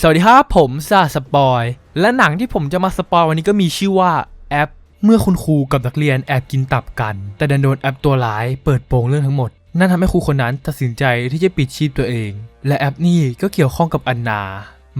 สวัสดีครับผมซาสปอย และหนังที่ผมจะมาสปอยวันนี้ก็มีชื่อว่าแอป เมื่อคุณครูกับนักเรียนแอบกินตับกัน แต่ดันโดนแอปตัวร้ายเปิดโปงเรื่องทั้งหมด นั่นทำให้ครูคนนั้นตัดสินใจที่จะปิดชีพตัวเอง และแอปนี่ก็เกี่ยวข้องกับอันนา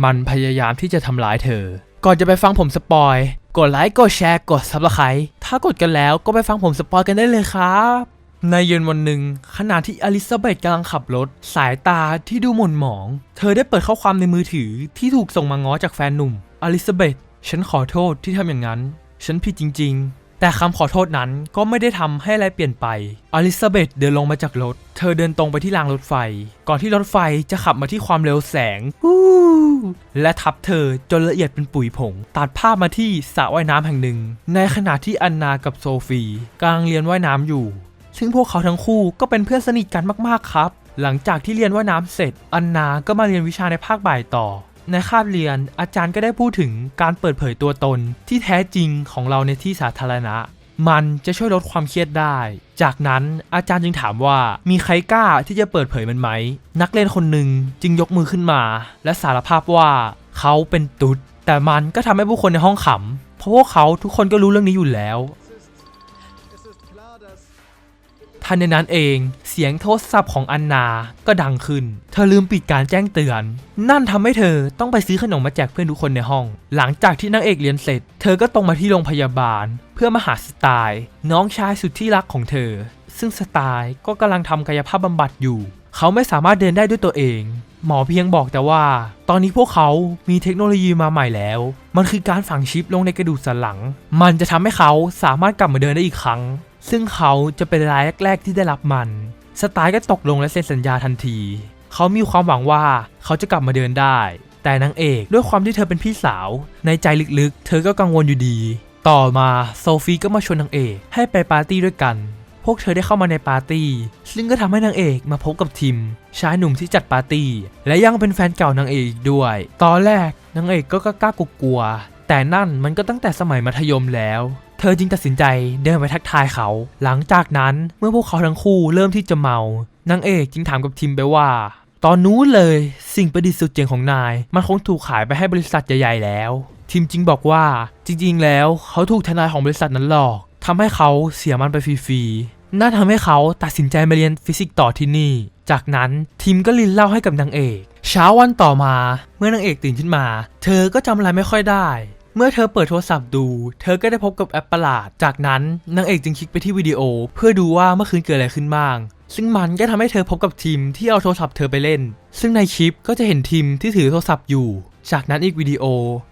มันพยายามที่จะทำร้ายเธอ ก่อนจะไปฟังผมสปอย กดไลค์กดแชร์กดซับสไครต์ถ้ากดกันแล้วก็ไปฟังผมสปอยกันได้เลยครับ ในเย็นวันหนึ่งขณะที่อลิซาเบธกำลังขับรถ สายตาที่ดูหม่นหมอง เธอได้เปิดข้อความในมือถือที่ถูกส่งมาง้อจากแฟนหนุ่ม อลิซาเบธฉันขอโทษที่ทำอย่างนั้น ฉันผิดจริง ๆ แต่คำขอโทษนั้นก็ไม่ได้ทำให้อะไรเปลี่ยนไป อลิซาเบธเดินลงมาจากรถ เธอเดินตรงไปที่รางรถไฟ ก่อนที่รถไฟจะขับมาที่ความเร็วแสงและทับเธอจนละเอียดเป็นปุ๋ยผง ตัดภาพมาที่สระว่ายน้ำแห่งหนึ่ง ในขณะที่อันนากับโซฟีกำลังเรียนว่ายน้ำอยู่ ซึ่งพวกเขาทั้งคู่ก็เป็นเพื่อนสนิทกันมากๆครับ หลังจากที่เรียนว่ายน้ำเสร็จ อันนาก็มาเรียนวิชาในภาคบ่ายต่อ ในคาบเรียนอาจารย์ก็ได้พูดถึงการเปิดเผยตัวตนที่แท้จริงของเราในที่สาธารณะ มันจะช่วยลดความเครียดได้ จากนั้นอาจารย์จึงถามว่ามีใครกล้าที่จะเปิดเผยมันไหม นักเรียนคนหนึ่งจึงยกมือขึ้นมา และสารภาพว่าเขาเป็นตุ๊ดแต่มันก็ทำให้ผู้คนในห้องขำเพราะพวกเขาทุกคนก็รู้เรื่องนี้อยู่แล้ว ทันในนั้นเอง เสียงโทรศัพท์ของอันนา ก็ดังขึ้น เธอลืมปิดการแจ้งเตือน นั่นทำให้เธอต้องไปซื้อขนมมาแจกเพื่อนทุกคนในห้อง หลังจากที่นางเอกเรียนเสร็จ เธอก็ตรงมาที่โรงพยาบาล เพื่อมาหาสไตล์น้องชายสุดที่รักของเธอ ซึ่งสไตล์ก็กำลังทำกายภาพบำบัดอยู่ เขาไม่สามารถเดินได้ด้วยตัวเอง หมอเพียงบอกแต่ว่า ตอนนี้พวกเขามีเทคโนโลยีมาใหม่แล้ว มันคือการฝังชิปลงในกระดูกสันหลัง มันจะทำให้เขาสามารถกลับมาเดินได้อีกครั้ง ซึ่งเขาจะเป็นรายแรก ๆ ที่ได้รับมัน สไตล์ก็ตกลงและเซ็นสัญญาทันที เขามีความหวังว่าเขาจะกลับมาเดินได้ แต่นางเอกด้วยความที่เธอเป็นพี่สาว ในใจลึกๆ เธอก็กังวลอยู่ดี ต่อมาโซฟีก็มาชวนนางเอกให้ไปปาร์ตี้ด้วยกัน พวกเธอได้เข้ามาในปาร์ตี้ ซึ่งก็ทำให้นางเอกมาพบกับทิมชายหนุ่มที่จัดปาร์ตี้ และยังเป็นแฟนเก่านางเอกอีกด้วย ตอนแรกนางเอกก็กล้ากลัวๆแต่นั่นมันก็ตั้งแต่สมัยมัธยมแล้ว เธอจึงตัดสินใจเดินไปทักทายเขา หลังจากนั้นเมื่อพวกเขาทั้งคู่เริ่มที่จะเมานางเอกจึงถามกับทิมไปว่า ตอนนู้นเลยสิ่งประดิษฐ์สุดเจ๋งของนาย มันคงถูกขายไปให้บริษัทใหญ่ๆแล้ว ทิมจึงบอกว่าจริงๆ แล้วเขาถูกทนายของบริษัทนั้นหลอกทำให้เขาเสียมันไปฟรีๆนั่นทำให้เขาตัดสินใจมาเรียนฟิสิกส์ต่อที่นี่ จากนั้นทิมก็ลินเล่าให้กับนางเอก เช้าวันต่อมาเมื่อนางเอกตื่นขึ้นมา เธอก็จำอะไรไม่ค่อยได้ เมื่อเธอเปิดโทรศัพท์ดู เธอก็ได้พบกับแอปประหลาด จากนั้นนางเอกจึงคลิกไปที่วิดีโอ เพื่อดูว่าเมื่อคืนเกิดอะไรขึ้นบ้าง ซึ่งมันก็ทำให้เธอพบกับทีมที่เอาโทรศัพท์เธอไปเล่น ซึ่งในคลิปก็จะเห็นทีมที่ถือโทรศัพท์อยู่ จากนั้นอีกวิดีโอ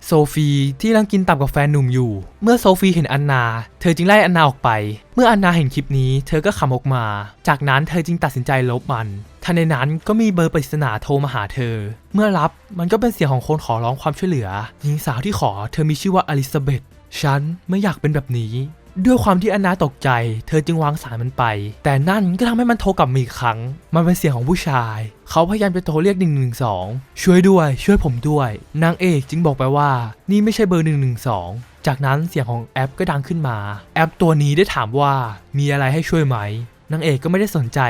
โซฟีที่กำลังกินตับกับแฟนหนุ่มอยู่ เมื่อโซฟีเห็นอันนา เธอจึงไล่อันนาออกไป เมื่ออันนาเห็นคลิปนี้ เธอก็ขำออกมา จากนั้นเธอจึงตัดสินใจลบมัน ทันในนั้นก็มีเบอร์ปริศนาโทรมาหาเธอ เมื่อรับมันก็เป็นเสียงของคนขอร้องความช่วยเหลือ หญิงสาวที่ขอเธอมีชื่อว่าอลิซาเบธฉันไม่อยากเป็นแบบนี้ ด้วยความที่อนนาตกใจ เธอจึงวางสายมันไป แต่นั่นก็ทำให้มันโทรกลับมาอีกครั้ง มันเป็นเสียงของผู้ชาย เขาพยายามจะโทรเรียก 112 ช่วยด้วยช่วยผมด้วย นางเอกจึงบอกไปว่า นี่ไม่ใช่เบอร์ 112 จากนั้นเสียงของแอปก็ดังขึ้นมา แอปตัวนี้ได้ถามว่ามีอะไรให้ช่วยไหม นางเอกก็ไม่ได้สนใจ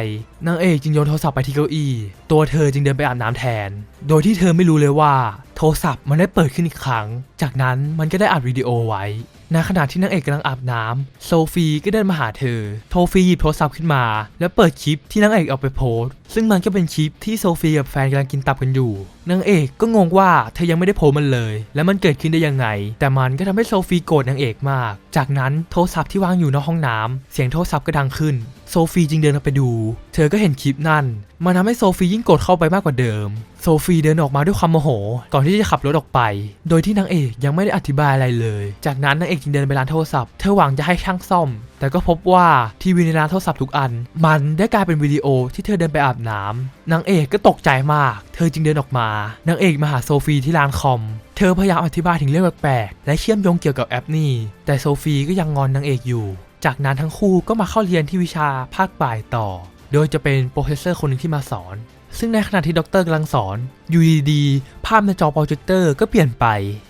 นางเอกจึงโยนโทรศัพท์ไปที่เก้าอี้ ตัวเธอจึงเดินไปอาบน้ำแทน โดยที่เธอไม่รู้เลยว่า โทรศัพท์มันได้เปิดขึ้นอีกครั้ง จากนั้นมันก็ได้อัดวิดีโอไว้ในขณะที่นางเอกกำลังอาบน้ำโซฟีก็เดินมาหาเธอ โทฟีหยิบโทรศัพท์ขึ้นมา แล้วเปิดคลิปที่นางเอกเอาไปโพสซึ่งมันก็เป็นคลิปที่โซฟีกับแฟนกำลังกินตับกันอยู่ นางเอกก็งงว่าเธอยังไม่ได้โพสมันเลย แล้วมันเกิดขึ้นได้ยังไง แต่มันก็ทำให้โซฟีโกรธนางเอกมาก จากนั้นโทรศัพท์ที่วางอยู่นอกห้องน้ำเสียงโทรศัพท์ก็ดังขึ้น โซฟีจึงเดินออกไปดู เธอก็เห็นคลิปนั่น มันทำให้โซฟียิ่งโกรธเข้าไปมากกว่าเดิม โซฟีเดินออกมาด้วยความโมโห ก่อนที่จะขับรถออกไป โดยที่นางเอกยังไม่ได้อธิบายอะไรเลย จากนั้นนางเอกจึงเดินไปร้านโทรศัพท์ เธอหวังจะให้ช่างซ่อม แต่ก็พบว่าทีวีในร้านโทรศัพท์ทุกอัน มันได้กลายเป็นวิดีโอที่เธอเดินไปอาบน้ำนางเอกก็ตกใจมาก เธอจึงเดินออกมา นางเอกมาหาโซฟีที่ร้านคอม เธอพยายามอธิบายถึงเรื่องแปลกๆ และเชื่อมโยงเกี่ยวกับแอปนี่แต่โซฟีก็ยังงอนนางเอกอยู่ จากนั้นทั้งคู่ก็มาเข้าเรียนที่วิชาภาคบ่ายต่อ โดยจะเป็นโปรเฟสเซอร์คนหนึ่งที่มาสอน ซึ่งในขณะที่ด็อกเตอร์กำลังสอนอยู่ดีๆภาพในจอโปรเจคเตอร์ก็เปลี่ยนไป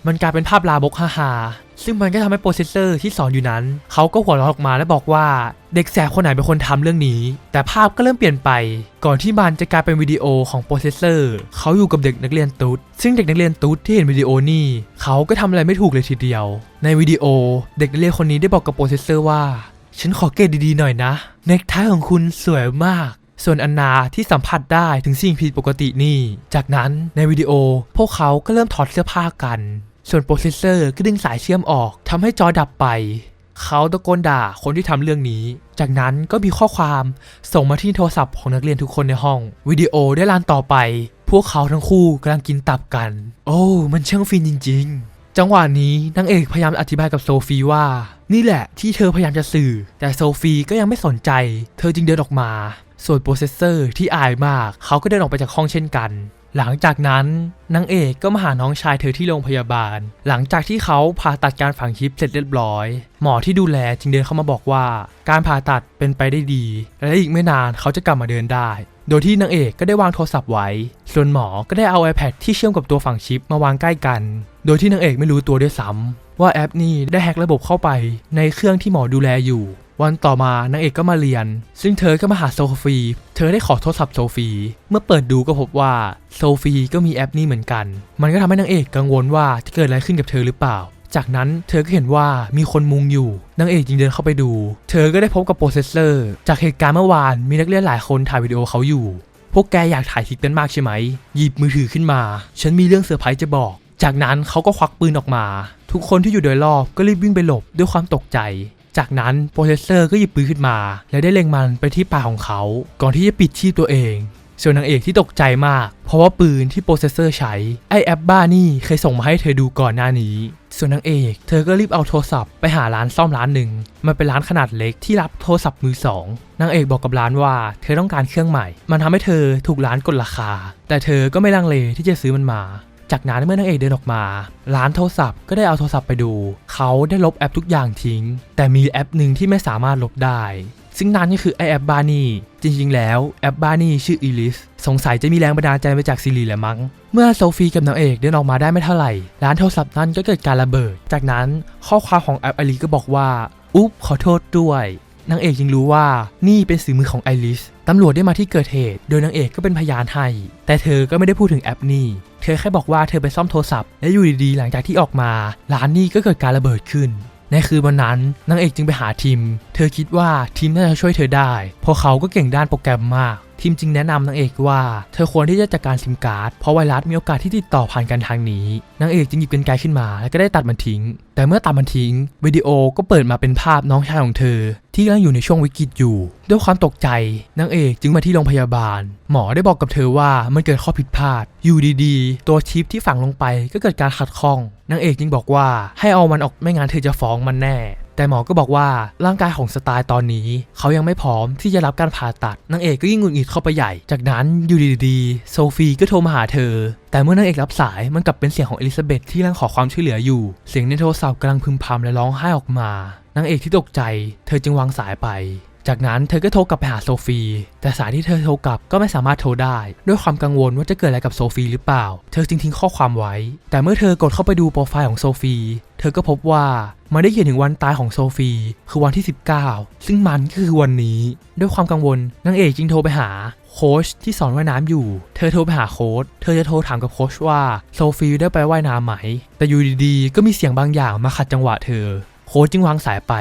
มันกลายเป็นภาพลาบกฮาฮาซึ่งมันก็ทำให้โปรเซสเซอร์ที่สอนอยู่นั้น เขาก็หัวเราะออกมาและบอกว่าเด็กแสบคนไหนเป็นคนทำเรื่องนี้ แต่ภาพก็เริ่มเปลี่ยนไป ก่อนที่มันจะกลายเป็นวิดีโอของโปรเซสเซอร์เขาอยู่กับเด็กนักเรียนตุ๊ดซึ่งเด็กนักเรียนตุ๊ดที่เห็นวิดีโอนี่เขาก็ทำอะไรไม่ถูกเลยทีเดียว ในวิดีโอ เด็กนักเรียนคนนี้ได้บอกกับโปรเซสเซอร์ว่า ฉันขอเกรดดีๆหน่อยนะเน็กไทของคุณสวยมาก ส่วนอันนาที่สัมผัสได้ถึงสิ่งผิดปกตินี่ จากนั้นในวิดีโอพวกเขาก็เริ่มถอดเสื้อผ้ากัน ส่วนโปรเซสเซอร์ก็ดึงสายเชื่อมออกทำให้จอดับไป เขาตะโกนด่าคนที่ทำเรื่องนี้ จากนั้นก็มีข้อความส่งมาที่โทรศัพท์ของนักเรียนทุกคนในห้อง วิดีโอได้ลานต่อไป พวกเขาทั้งคู่กำลังกินตับกัน โอ้มันช่างฟินจริง ๆจังหวะนี้นางเอกพยายามอธิบายกับโซฟีว่า นี่แหละที่เธอพยายามจะสื่อ แต่โซฟีก็ยังไม่สนใจ เธอจึงเดินออกมา ส่วนโปรเซสเซอร์ที่อายมาก เขาก็เดินออกไปจากห้องเช่นกัน หลังจากนั้นนางเอกก็มาหาน้องชายเธอที่โรงพยาบาล หลังจากที่เขาผ่าตัดการฝังชิปเสร็จเรียบร้อย หมอที่ดูแลจึงเดินเข้ามาบอกว่า การผ่าตัดเป็นไปได้ดี และอีกไม่นานเขาจะกลับมาเดินได้ โดยที่นางเอกก็ได้วางโทรศัพท์ไว้ ส่วนหมอก็ได้เอา iPad ที่เชื่อมกับตัวฝังชิปมาวางใกล้กัน โดยที่นางเอกไม่รู้ตัวด้วยซ้ำว่าแอปนี้ได้แฮกระบบเข้าไปในเครื่องที่หมอดูแลอยู่ วันต่อมานางเอกก็มาเรียน ซึ่งเธอก็มาหาโซฟี เธอได้ขอโทรศัพท์โซฟี เมื่อเปิดดูก็พบว่าโซฟีก็มีแอปนี้เหมือนกัน มันก็ทำให้นางเอกกังวลว่าจะเกิดอะไรขึ้นกับเธอหรือเปล่า จากนั้นเธอก็เห็นว่ามีคนมุงอยู่ นางเอกจึงเดินเข้าไปดู เธอก็ได้พบกับโปรเซสเซอร์ จากเหตุการณ์เมื่อวานมีนักเรียนหลายคนถ่ายวิดีโอเขาอยู่ พวกแกอยากถ่ายคลิปกันมากใช่ไหม หยิบมือถือขึ้นมา ฉันมีเรื่องเซอร์ไพรส์จะบอก จากนั้นเขาก็ควักปืนออกมา ทุกคนที่อยู่โดยรอบก็รีบวิ่งไปหลบด้วยความตกใจ จากนั้นโปรเซสเซอร์ก็หยิบปืนขึ้นมา และได้เล็งมันไปที่ปากของเขา ก่อนที่จะปิดชีพตัวเอง ส่วนนางเอกที่ตกใจมาก เพราะว่าปืนที่โปรเซสเซอร์ใช้ไอแอปบ้านี่เคยส่งมาให้เธอดูก่อนหน้านี้ ส่วนนางเอกเธอก็รีบเอาโทรศัพท์ไปหาร้านซ่อมร้านหนึ่ง มันเป็นร้านขนาดเล็กที่รับโทรศัพท์มือสองนางเอกบอกกับร้านว่าเธอต้องการเครื่องใหม่ มันทำให้เธอถูกร้านกดราคา แต่เธอก็ไม่ลังเลที่จะซื้อมันมา จากนั้นเมื่อนางเอกเดินออกมา ร้านโทรศัพท์ก็ได้เอาโทรศัพท์ไปดู เขาได้ลบแอปทุกอย่างทิ้ง แต่มีแอปหนึ่งที่ไม่สามารถลบได้ ซึ่งนั่นก็คือไอแอปบานี่จริงๆ แล้วแอปบานี่ชื่ออีลิสสงสัยจะมีแรงบันดาลใจมาจากซีรีส์แหละมั้ง เมื่อโซฟีกับนางเอกเดินออกมาได้ไม่เท่าไหร่ ร้านโทรศัพท์นั้นก็เกิดการระเบิด จากนั้นข้อความของแอปไอริสก็บอกว่า อุ๊บขอโทษด้วยนางเอกยังรู้ว่านี่เป็นสื่อมือของไอริส ตำรวจได้มาที่เกิดเหตุ โดยนางเอกก็เป็นพยานให้ แต่เธอก็ไม่ได้พูดถึงแอปนี่ เธอแค่บอกว่าเธอไปซ่อมโทรศัพท์ และอยู่ดีๆ หลังจากที่ออกมา ร้านนี่ก็เกิดการระเบิดขึ้น ในคืนวันนั้นนางเอกจึงไปหาทีม เธอคิดว่าทีมน่าจะช่วยเธอได้ เพราะเขาก็เก่งด้านโปรแกรมมาก ทีมจึงแนะนำนางเอกว่า เธอควรที่จะจัดการซิมการ์ดเพราะไวรัสมีโอกาสที่ติดต่อผ่านกันทางนี้นางเอกจึงหยิบกรรไกขึ้นมาแล้วก็ได้ตัดมันทิ้ง แต่เมื่อตัดมันทิ้งวิดีโอก็เปิดมาเป็นภาพน้องชายของเธอ ที่กำลังอยู่ในช่วงวิกฤตอยู่ ด้วยความตกใจนางเอกจึงมาที่โรงพยาบาล หมอได้บอกกับเธอว่ามันเกิดข้อผิดพลาด อยู่ดีๆ ตัวชิปที่ฝังลงไปก็เกิดการขัดข้องนางเอกจึงบอกว่าให้เอามันออกไม่งั้นเธอจะฟ้องมันแน่ แต่หมอก็บอกว่าร่างกายของสไตล์ตอนนี้ เขายังไม่พร้อมที่จะรับการผ่าตัดนางเอกก็ยิ่งหงุดหงิดเข้าไปใหญ่ จากนั้นอยู่ดีๆโซฟีก็โทรมาหาเธอ แต่เมื่อนางเอกรับสายมันกลับเป็นเสียงของเอลิซาเบธที่ร่างขอความช่วยเหลืออยู่ เสียงในโทรศัพท์กำลังพึมพำและร้องไห้ออกมานางเอกที่ตกใจ เธอจึงวางสายไป จากนั้นเธอก็โทรกลับไปหาโซฟี แต่สายที่เธอโทรกลับก็ไม่สามารถโทรได้ ด้วยความกังวลว่าจะเกิดอะไรกับโซฟีหรือเปล่า เธอจึงทิ้งข้อความไว้ แต่เมื่อเธอกดเข้าไปดูโปรไฟล์ของโซฟี เธอก็พบว่ามันได้เขียนถึงวันตายของโซฟี คือวันที่ 19 ซึ่งมันก็คือวันนี้ ด้วยความกังวลนางเอกจึงโทรไปหาโค้ชที่สอนว่ายน้ำอยู่ เธอโทรไปหาโค้ช เธอจะโทรถามกับโค้ชว่าโซฟีได้ไปว่ายน้ำไหม แต่อยู่ดีๆ ก็มีเสียงบางอย่างมาขัดจังหวะเธอ โค้ชจึงวางสายไป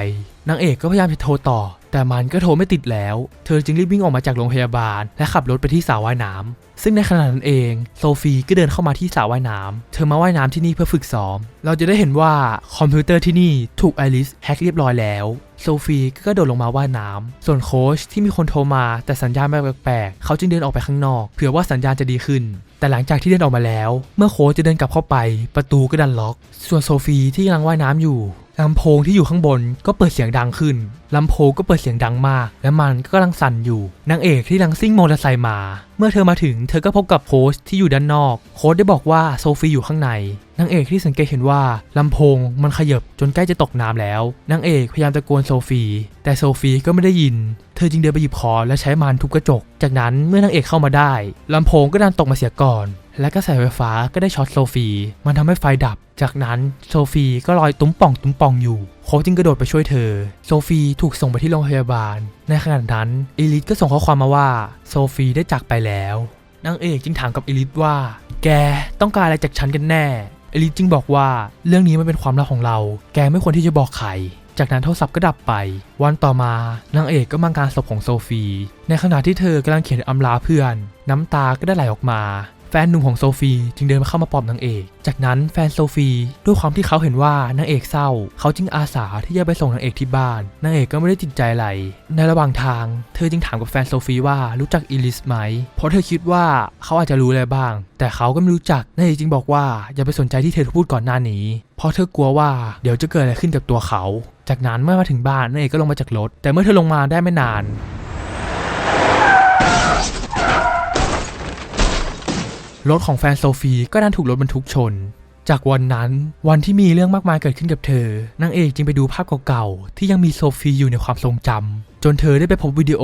นางเอกก็พยายามจะโทรต่อ แต่มันก็โทรไม่ติดแล้ว เธอจึงรีบวิ่งออกมาจากโรงพยาบาล และขับรถไปที่สระว่ายน้ำซึ่งในขณะนั้นเองโซฟีก็เดินเข้ามาที่สระว่ายน้ำเธอมาว่ายน้ำที่นี่เพื่อฝึกซ้อม เราจะได้เห็นว่าคอมพิวเตอร์ที่นี่ถูกไอริสแฮกเรียบร้อยแล้วโซฟีก็กระโดดลงมาว่ายน้ำส่วนโค้ชที่มีคนโทรมา แต่สัญญาณแปลกๆ เขาจึงเดินออกไปข้างนอก เผื่อว่าสัญญาณจะดีขึ้น แต่หลังจากที่เดินออกมาแล้ว เมื่อโค้ชจะเดินกลับเข้าไป ประตูก็ดันล็อก ส่วนโซฟีที่กำลังว่ายน้ำอยู่ ลำโพงที่อยู่ข้างบนก็เปิดเสียงดังขึ้น ลำโพงก็เปิดเสียงดังมาก และมันก็กำลังสั่นอยู่ นางเอกที่กำลังซิ่งมอเตอร์ไซค์มา เมื่อเธอมาถึงเธอก็พบกับโค้ชที่อยู่ด้านนอก โค้ชได้บอกว่าโซฟีอยู่ข้างใน นางเอกที่สังเกตเห็นว่าลำโพงมันขยับจนใกล้จะตกน้ำแล้ว นางเอกพยายามตะโกนโซฟี แต่โซฟีก็ไม่ได้ยิน เธอจึงเดินไปหยิบคอและใช้มันทุบกระจก จากนั้นเมื่อนางเอกเข้ามาได้ลำโพงก็ดันตกมาเสียก่อน และกระแสไฟฟ้าก็ได้ช็อตโซฟี มันทำให้ไฟดับ จากนั้นโซฟีก็ลอยตุ้มป่องตุ้มป่องอยู่ โคจึงกระโดดไปช่วยเธอ โซฟีถูกส่งไปที่โรงพยาบาล ในขณะนั้นเอลิสก็ส่งข้อความมาว่าโซฟีได้จากไปแล้ว นางเอกจึงถามกับเอลิสว่า แกต้องการอะไรจากฉันกันแน่เอลิสจึงบอกว่าเรื่องนี้มันเป็นความลับของเรา แกไม่ควรที่จะบอกใครจากนั้นโทรศัพท์ก็ดับไป วันต่อมานางเอกก็มางานศพของโซฟี ในขณะที่เธอกำลังเขียนอำลาเพื่อน น้ำตาก็ได้ไหลออกมา ฟนหนุ่มของโซฟีจึงเดินมาเข้ามาปลอบนางเอก จากนั้นแฟนโซฟีด้วยความที่เขาเห็นว่านางเอกเศร้า เขาจึงอาสาที่จะไปส่งนางเอกที่บ้าน นางเอกก็ไม่ได้ติดใจอะไร ในระหว่างทาง เธอจึงถามกับแฟนโซฟีว่ารู้จักอีลิสไหม เพราะเธอคิดว่าเขาอาจจะรู้อะไรบ้าง แต่เขาก็ไม่รู้จัก นางเอกจึงบอกว่าอย่าไปสนใจที่เธอพูดก่อนหน้านี้ เพราะเธอกลัวว่าเดี๋ยวจะเกิดอะไรขึ้นกับตัวเขา จากนั้นเมื่อมาถึงบ้านนางเอกก็ลงมาจากรถ แต่เมื่อเธอลงมาได้ไม่นาน รถของแฟนโซฟีก็ดันถูกรถบรรทุกชน จากวันนั้นวันที่มีเรื่องมากมายเกิดขึ้นกับเธอนางเอกจึงไปดูภาพเก่าๆที่ยังมีโซฟีอยู่ในความทรงจำจนเธอได้ไปพบวิดีโอ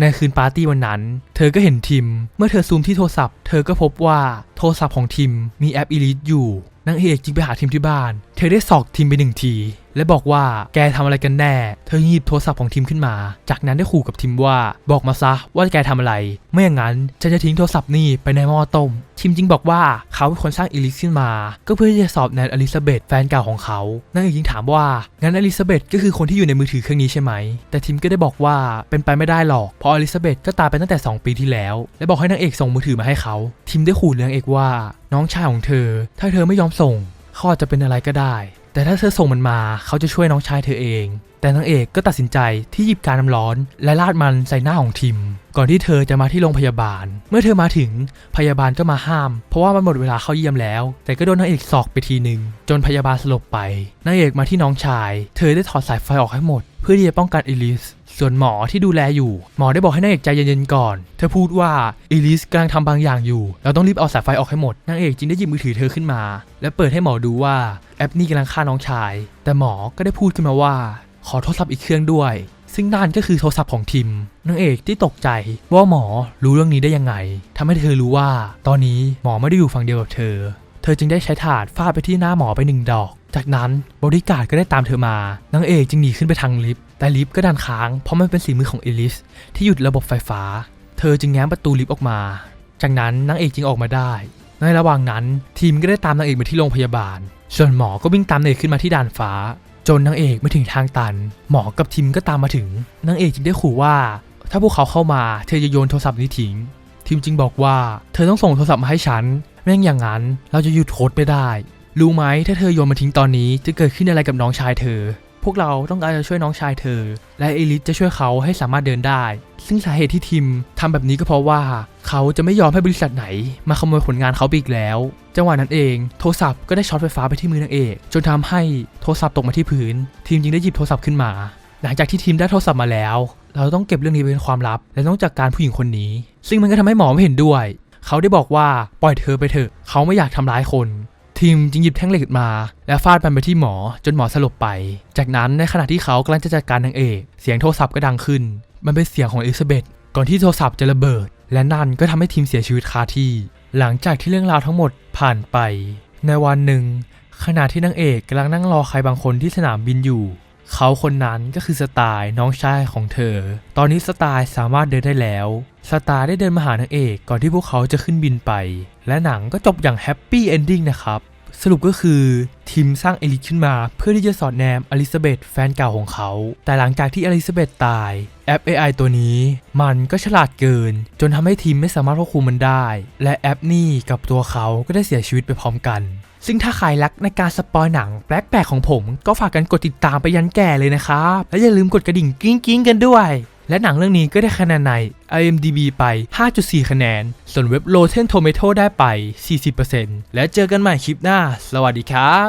ในคืนปาร์ตี้วันนั้น เธอก็เห็นทิม เมื่อเธอซูมที่โทรศัพท์ เธอก็พบว่าโทรศัพท์ของทิมมีแอปอีลิทอยู่นางเอกจึงไปหาทิมที่บ้าน เธอได้สอกทิมไปหนึ่งทีและบอกว่าแกทำอะไรกันแน่ เธอหยิบโทรศัพท์ของทิมขึ้นมา จากนั้นได้ขู่กับทิมว่า บอกมาซะว่าแกทำอะไร ไม่อย่างนั้นฉันจะทิ้งโทรศัพท์นี่ไปในหม้อต้ม ทิมจึงบอกว่าเขาเป็นคนสร้างอลิสขึ้นมา ก็เพื่อที่จะสอบแนนอลิซาเบธแฟนเก่าของเขานางเอกจึงถามว่างั้นอลิซาเบธก็คือคนที่อยู่ในมือถือเครื่องนี้ใช่ไหม แต่ทิมก็ได้บอกว่าเป็นไปไม่ได้หรอกเพราะอลิซาเบธก็ตายไปตั้งแต่ 2 ปีที่แล้ว และบอกให้นางเอกส่งมือถือมาให้เขา ทิมได้ขู่นางเอกว่า น้องชายของเธอ ถ้าเธอไม่ยอมส่งเขาอาจจะเป็นอะไรก็ได้ แต่ถ้าเธอส่งมันมาเขาจะช่วยน้องชายเธอเอง แต่นางเอกก็ตัดสินใจที่หยิบการน้ำร้อน และราดมันใส่หน้าของทิม ก่อนที่เธอจะมาที่โรงพยาบาล เมื่อเธอมาถึงพยาบาลก็มาห้าม เพราะว่ามันหมดเวลาเข้าเยี่ยมแล้ว แต่ก็โดนนางเอกสอกไปทีหนึ่งจนพยาบาลสลบไปนางเอกมาที่น้องชาย เธอได้ถอดสายไฟออกให้หมด เพื่อที่จะป้องกันเอลิส ส่วนหมอที่ดูแลอยู่ หมอได้บอกให้นางเอกใจเย็นๆก่อน เธอพูดว่าเอลิสกำลังทำบางอย่างอยู่ เราต้องรีบเอาสายไฟออกให้หมด นางเอกจึงได้หยิบมือถือเธอขึ้นมา และเปิดให้หมอดูว่าแอปนี่กำลังฆ่าน้องชาย แต่หมอก็ได้พูดขึ้นมาว่า ขอโทรศัพท์อีกเครื่องด้วย ซึ่งนั่นก็คือโทรศัพท์ของทิมนางเอกที่ตกใจว่าหมอรู้เรื่องนี้ได้ยังไงทำให้เธอรู้ว่า ตอนนี้หมอไม่ได้อยู่ฝั่งเดียวกับเธอ เธอจึงได้ใช้ถาดฟาดไปที่หน้าหมอไปหนึ่งดอก จากนั้นบริการก็ได้ตามเธอมานางเอกจึงหนีขึ้นไปทางลิฟต์แต่ลิฟต์ก็ดันค้างเพราะมันเป็นสีมือของเอลิสที่หยุดระบบไฟฟ้า เธอจึงแง้มประตูลิฟต์ออกมา จากนั้นนางเอกจึงออกมาได้ ในระหว่างนั้นทีมก็ได้ตามนางเอกไปที่โรงพยาบาล ส่วนหมอก็วิ่งตามนางเอกขึ้นมาที่ด่านฟ้า จนนางเอกมาถึงทางตัน หมอกับทีมก็ตามมาถึงนางเอกจึงได้ขู่ว่า ถ้าพวกเขาเข้ามาเธอจะโยนโทรศัพท์นี้ทิ้งทีมจึงบอกว่าเธอต้องส่งโทรศัพท์มาให้ฉัน ไม่งอย่างนั้นเราจะหยุดโค้ดไม่ได้ รู้ไหมถ้าเธอโยนมาทิ้งตอนนี้จะเกิดขึ้นอะไรกับน้องชายเธอ พวกเราต้องการจะช่วยน้องชายเธอ และเอลิสจะช่วยเขาให้สามารถเดินได้ ซึ่งสาเหตุที่ทีมทำแบบนี้ก็เพราะว่า เขาจะไม่ยอมให้บริษัทไหน มาขโมยผลงานเขาไปอีกแล้ว จังหวะนั้นเองโทรศัพท์ก็ได้ช็อตไฟฟ้าไปที่มือนางเอก จนทำให้โทรศัพท์ตกมาที่พื้น ทีมจึงได้หยิบโทรศัพท์ขึ้นมา หลังจากที่ทีมได้โทรศัพท์มาแล้ว เราต้องเก็บเรื่องนี้เป็นความลับ และต้องจัดการผู้หญิงคนนี้ ซึ่งมันก็ทำให้หมอไม่เห็นด้วย เขาได้บอกว่าปล่อยเธอไปเถอะเขาไม่อยากทำร้ายคน ทีมจึงหยิบแท่งเหล็กมา และฟาดมันไปที่หมอจนหมอสลบไป จากนั้นในขณะที่เขากำลังจะจัดการนางเอกเสียงโทรศัพท์ก็ดังขึ้น มันเป็นเสียงของเอลิซาเบธก่อนที่โทรศัพท์จะระเบิด และนั่นก็ทำให้ทีมเสียชีวิตคาที่ หลังจากที่เรื่องราวทั้งหมดผ่านไป ในวันหนึ่งขณะที่นางเอกกำลังนั่งรอใครบางคนที่สนามบินอยู่ เขาคนนั้นก็คือสไตล์น้องชายของเธอ ตอนนี้สไตล์สามารถเดินได้แล้ว สไตล์ได้เดินมาหานางเอกก่อนที่พวกเขาจะขึ้นบินไป และหนังก็จบอย่างแฮปปี้เอนดิ้งนะครับ สรุปก็คือทีมสร้างเอลิสขึ้นมาเพื่อที่จะสอดแนมอลิซาเบธแฟนเก่าของเขา แต่หลังจากที่อลิซาเบธตายแอป AI ตัวนี้มันก็ฉลาดเกิน จนทำให้ทีมไม่สามารถควบคุมมันได้ และแอปนี่กับตัวเขาก็ได้เสียชีวิตไปพร้อมกัน ซึ่งถ้าใครรักในการสปอยหนังแปลกๆของผม ก็ฝากกันกดติดตามไปยันแก่เลยนะครับ และอย่าลืมกดกระดิ่งกิ้งกิ้งๆกันด้วย และหนังเรื่องนี้ก็ได้คะแนนใน IMDb ไป 5.4 คะแนน ส่วนเว็บ Rotten Tomato ได้ไป 40%และเจอกันใหม่คลิปหน้า สวัสดีครับ